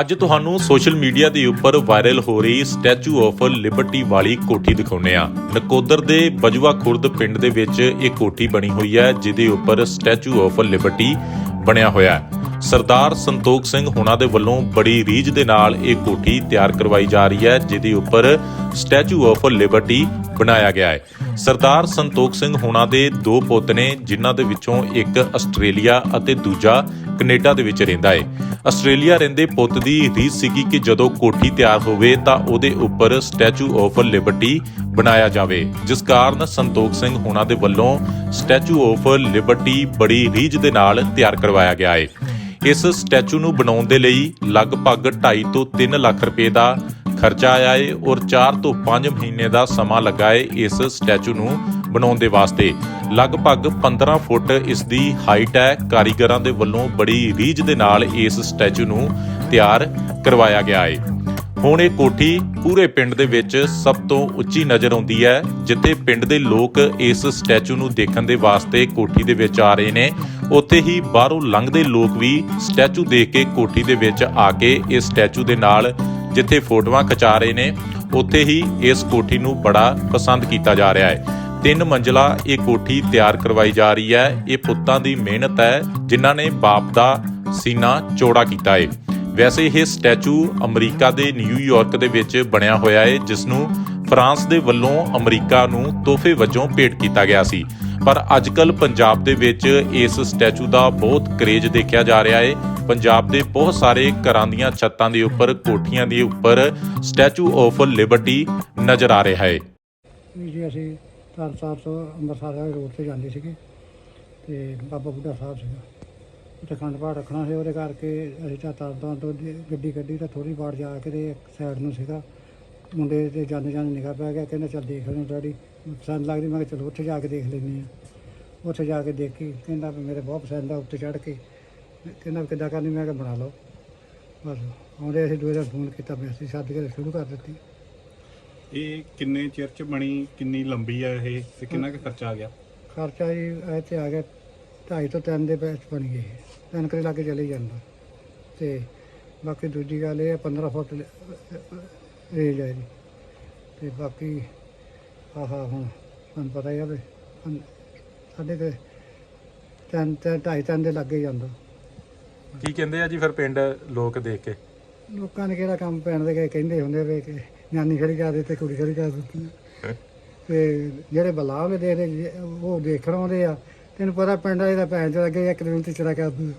ਅੱਜ ਤੁਹਾਨੂੰ social media ਦੇ ਉੱਪਰ ਵਾਇਰਲ ਹੋ ਰਹੀ ਸਟੈਚੂ ਆਫ ਲਿਬਰਟੀ ਵਾਲੀ ਕੋਠੀ ਦਿਖਾਉਂਦੇ ਆ ਨਕੋਦਰ ਦੇ ਬਜਵਾ ਖੁਰਦ ਪਿੰਡ ਦੇ ਵਿੱਚ ਇਹ ਕੋਠੀ ਬਣੀ ਹੋਈ ਹੈ, ਜਿਹਦੇ ਉੱਪਰ ਸਟੈਚੂ ਆਫ ਲਿਬਰਟੀ ਬਣਿਆ ਹੋਇਆ ਹੈ। ਸਰਦਾਰ ਸੰਤੋਖ ਸਿੰਘ ਹੁਣਾਂ ਦੇ ਵੱਲੋਂ ਬੜੀ ਰੀਝ ਦੇ ਨਾਲ ਇਹ ਕੋਠੀ ਤਿਆਰ ਕਰਵਾਈ ਜਾ ਰਹੀ ਹੈ, ਜਿਹਦੇ ਉੱਪਰ ਸਟੈਚੂ ਆਫ ਲਿਬਰਟੀ ਬਣਾਇਆ ਗਿਆ ਹੈ। ਸਰਦਾਰ ਸੰਤੋਖ ਸਿੰਘ ਹੁਣਾਂ ਦੇ ਦੋ ਪੁੱਤ ਨੇ, ਜਿਨ੍ਹਾਂ ਦੇ ਵਿੱਚੋਂ ਇੱਕ ਆਸਟ੍ਰੇਲੀਆ ਅਤੇ ਦੂਜਾ ਕੈਨੇਡਾ ਦੇ ਵਿੱਚ ਰਹਿੰਦਾ ਹੈ ਆਸਟ੍ਰੇਲੀਆ ਰਹਿੰਦੇ ਪੁੱਤ ਦੀ ਰੀਸ ਸੀਗੀ ਕਿ ਜਦੋਂ ਕੋਠੀ ਤਿਆਰ ਹੋਵੇ ਤਾਂ ਉਹਦੇ ਉੱਪਰ ਸਟੈਚੂ ਆਫ ਲਿਬਰਟੀ ਬਣਾਇਆ ਜਾਵੇ, ਜਿਸ ਕਾਰਨ ਸੰਤੋਖ ਸਿੰਘ ਹੁਣਾਂ ਦੇ ਵੱਲੋਂ ਸਟੈਚੂ ਆਫ ਲਿਬਰਟੀ ਬੜੀ ਰੀਝ ਦੇ ਨਾਲ ਤਿਆਰ ਕਰਵਾਇਆ ਗਿਆ ਹੈ ਇਸ ਸਟੈਚੂ ਨੂੰ ਬਣਾਉਣ ਦੇ ਲਈ ਲਗਭਗ 2.5 ਤੋਂ 3 ਲੱਖ ਰੁਪਏ ਦਾ ਖਰਚਾ ਆਇਆ ਏ ਔਰ 4 ਤੋਂ 5 ਮਹੀਨੇ ਦਾ ਸਮਾਂ ਲੱਗਾ ਏ ਇਸ ਸਟੈਚੂ ਨੂੰ ਬਣਾਉਣ ਦੇ ਵਾਸਤੇ। ਲਗਭਗ 15 ਫੁੱਟ ਇਸ ਦੀ ਹਾਈਟ ਹੈ। ਕਾਰੀਗਰਾਂ ਦੇ ਵੱਲੋਂ ਬੜੀ ਰੀਝ ਦੇ ਨਾਲ ਇਸ ਸਟੈਚੂ ਨੂੰ ਤਿਆਰ ਕਰਵਾਇਆ ਗਿਆ ਹੈ। ਹੁਣ ਇਹ ਕੋਠੀ ਪੂਰੇ ਪਿੰਡ ਦੇ ਵਿੱਚ ਸਭ ਤੋਂ ਉੱਚੀ ਨਜ਼ਰ ਆਉਂਦੀ ਹੈ, ਜਿੱਥੇ ਪਿੰਡ ਦੇ ਲੋਕ ਇਸ ਸਟੈਚੂ ਨੂੰ ਦੇਖਣ ਦੇ ਵਾਸਤੇ ਕੋਠੀ ਦੇ ਵਿੱਚ ਆ ਰਹੇ ਨੇ। ਉੱਥੇ ਹੀ ਬਾਹਰੋਂ ਲੰਘਦੇ ਲੋਕ ਵੀ ਸਟੈਚੂ ਦੇਖ ਕੇ ਕੋਠੀ ਦੇ ਵਿੱਚ ਆ ਕੇ ਇਸ ਸਟੈਚੂ ਦੇ ਨਾਲ ਜਿੱਥੇ ਫੋਟੋਆਂ ਖਿਚਾ ਰਹੇ ਨੇ, ਉੱਥੇ ਹੀ ਇਸ ਕੋਠੀ ਨੂੰ ਬੜਾ ਪਸੰਦ ਕੀਤਾ ਜਾ ਰਿਹਾ ਹੈ। ਤਿੰਨ ਮੰਜ਼ਲਾ ਇਹ ਕੋਠੀ ਤਿਆਰ ਕਰਵਾਈ ਜਾ ਰਹੀ ਹੈ। ਇਹ ਪੁੱਤਾਂ ਦੀ ਮਿਹਨਤ ਹੈ, ਜਿਨ੍ਹਾਂ ਨੇ ਬਾਪ ਦਾ ਸੀਨਾ ਚੌੜਾ ਕੀਤਾ ਹੈ ਵੈਸੇ ਇਹ ਸਟੈਚੂ ਅਮਰੀਕਾ ਦੇ ਨਿਊਯਾਰਕ ਦੇ ਵਿੱਚ ਬਣਿਆ ਹੋਇਆ ਹੈ ਜਿਸ ਨੂੰ ਫਰਾਂਸ ਦੇ ਵੱਲੋਂ ਅਮਰੀਕਾ ਨੂੰ ਤੋਹਫੇ ਵਜੋਂ ਭੇਟ ਕੀਤਾ ਗਿਆ ਸੀ। ਪਰ ਅੱਜਕੱਲ ਪੰਜਾਬ ਦੇ ਵਿੱਚ ਇਸ ਸਟੈਚੂ ਦਾ ਬਹੁਤ ਕਰੇਜ ਦੇਖਿਆ ਜਾ ਰਿਹਾ ਏ। ਪੰਜਾਬ ਦੇ ਬਹੁਤ ਸਾਰੇ ਘਰਾਂ ਦੀਆਂ ਛੱਤਾਂ ਦੇ ਉੱਪਰ, ਕੋਠੀਆਂ ਦੇ ਉੱਪਰ ਸਟੈਚੂ ਆਫ ਲਿਬਰਟੀ ਨਜ਼ਰ ਆ ਰਿਹਾ ਹੈ ਜੀ ਅਸੀਂ ਤਰਨਤਾਰਨ ਤੋਂ ਅੰਮ੍ਰਿਤਸਰ ਵਾਲੇ ਰੋਡ ਤੇ ਜਾਂਦੇ ਸੀਗੇ ਤੇ ਬਾਬਾ ਬੁੱਢਾ ਸਾਹਿਬ ਸੀਗਾ। ਉੱਥੇ ਖੰਡ ਪਾਠ ਰੱਖਣਾ ਸੀ ਉਹਦੇ ਕਰਕੇ ਅਸੀਂ ਤਾਂ ਤਰਨਤਾਰਨ ਤੋਂ ਦੀ ਗੱਡੀ ਕੱਢੀ ਤਾਂ ਥੋੜੀ ਬਾੜ ਜਾ ਕੇ ਤੇ ਇੱਕ ਸਾਈਡ ਨੂੰ ਸੀਗਾ। ਮੁੰਡੇ ਤੇ ਜਾਂਦੇ ਜਾਂਦੇ ਨਿਗਾਹ ਪੈ ਗਿਆ, ਕਹਿੰਦਾ ਚੱਲ ਦੇਖ ਲੈਂ ਡੈਡੀ। ਪਸੰਦ ਲੱਗਦੀ, ਮੈਂ ਕਿਹਾ ਚਲੋ ਉੱਥੇ ਜਾ ਕੇ ਦੇਖ ਲੈਂਦੇ ਆ ਉੱਥੇ ਜਾ ਕੇ ਦੇਖੀ, ਕਹਿੰਦਾ ਵੀ ਮੇਰੇ ਬਹੁਤ ਪਸੰਦ ਆ ਉੱਤੇ ਚੜ੍ਹ ਕੇ। ਕਹਿੰਦਾ ਵੀ ਕਿੱਦਾਂ ਕਰਨੀ, ਮੈਂ ਕਿਹਾ ਬਣਾ ਲਓ। ਬਸ, ਆਉਂਦੇ ਅਸੀਂ ਦੂਜੇ ਦਿਨ ਫੋਨ ਕੀਤਾ, ਵੀ ਸੱਦ ਕੇ ਸ਼ੁਰੂ ਕਰ ਦਿੱਤੀ। ਇਹ ਕਿੰਨੇ ਚਿਰ ਚ ਬਣੀ ਕਿੰਨੀ ਲੰਬੀ ਹੈ ਇਹ ਤੇ ਕਿੰਨਾ ਕੁ ਖਰਚਾ ਆ ਗਿਆ? ਖਰਚਾ ਜੀ ਇੱਥੇ ਆ ਗਿਆ ਢਾਈ ਤੋਂ ਤਿੰਨ ਦੇ ਵਿੱਚ ਬਣ ਗਏ। ਤਿੰਨ ਕਰੇ ਲੱਗੇ ਚਲੇ ਜਾਂਦਾ ਤੇ ਬਾਕੀ ਦੂਜੀ ਗੱਲ ਇਹ ਆ 15 ਫੁੱਟ ਰੇਂਜ ਹੈ ਜੀ ਤੇ ਬਾਕੀ ਆਹਾ ਹੁਣ ਤੁਹਾਨੂੰ ਪਤਾ ਹੀ ਆ ਵੀ ਹੁਣ ਸਾਡੇ ਤੇ ਤਿੰਨ ਤਿੰਨ ਢਾਈ ਤਿੰਨ ਦੇ ਲੱਗੇ ਜਾਂਦਾ। ਕੀ ਕਹਿੰਦੇ ਆ ਜੀ ਫਿਰ ਪਿੰਡ ਲੋਕ ਦੇਖ ਕੇ? ਲੋਕਾਂ ਨੇ ਕਿਹੜਾ ਕੰਮ ਪੈਣ ਦੇ ਕੇ ਕਹਿੰਦੇ ਹੁੰਦੇ ਵੇ ਕਿ ਨਿਆਨੀ ਖੜੀ ਕਰ ਦਿੱਤੇ ਕੁੜੀ ਖੜੀ ਕਰ ਦਿੱਤੀ। ਤੇ ਜਿਹੜੇ ਬਲਾਵ ਦੇ ਦੇ ਉਹ ਦੇਖਣ ਆਉਂਦੇ ਆ। ਤੈਨੂੰ ਪਤਾ ਪਿੰਡ ਵਾਲੇ ਦਾ ਭੈਣ ਚੋਂ ਅੱਗੇ ਇੱਕ ਦਿਨ ਤੇ ਚੜਾ ਕਰ ਦੂ